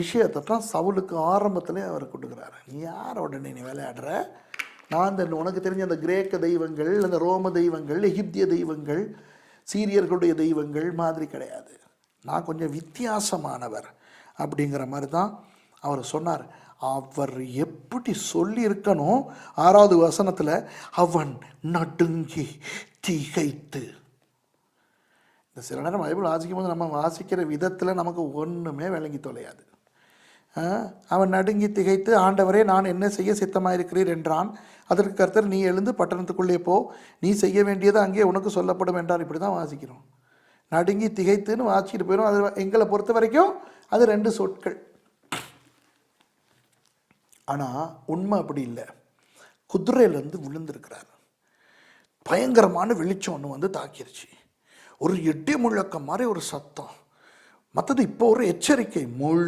விஷயத்தை தான் சவுலுக்கு ஆரம்பத்துலேயே அவர் கொடுக்குறாரு. நீ யார் உடனே நீ விளையாடுற? நான் இந்த உனக்கு தெரிஞ்ச அந்த கிரேக்க தெய்வங்கள் அந்த ரோம தெய்வங்கள் எகிப்திய தெய்வங்கள் சீரியர்களுடைய தெய்வங்கள் மாதிரி கிடையாது. நான் கொஞ்சம் வித்தியாசமானவர். அப்படிங்கிற மாதிரி தான் அவர் சொன்னார். அவர் எப்படி சொல்லியிருக்கணும் ஆறாவது வசனத்தில் அவன் நடுங்கி திகைத்து. இந்த சில நேரம் பைபிள் வாசிக்கும் போது நம்ம வாசிக்கிற விதத்தில் நமக்கு ஒன்றுமே விளங்கி தொலையாது. அவன் நடுங்கி திகைத்து ஆண்டவரே நான் என்ன செய்ய சித்தமாயிருக்கிறீர்? என்றான். அதற்கு கர்த்தர் நீ எழுந்து பட்டணத்துக்குள்ளே போ. நீ செய்ய வேண்டியது அங்கே உனக்கு சொல்லப்படும் என்றார் இப்படி தான் வாசிக்கிறோம். நடுங்கி திகைத்துன்னு வாசிக்கிட்டு போயிடும் அது எங்களை பொறுத்த வரைக்கும் அது ரெண்டு சொற்கள். ஆனால் உண்மை அப்படி இல்லை. குதிரையிலேருந்து விழுந்திருக்கிறார். பயங்கரமான வெளிச்சம் ஒன்று வந்து தாக்கிருச்சு. ஒரு எட்டி முழக்கம் மாதிரி ஒரு சத்தம். மற்றது இப்போ ஒரு எச்சரிக்கை. முழு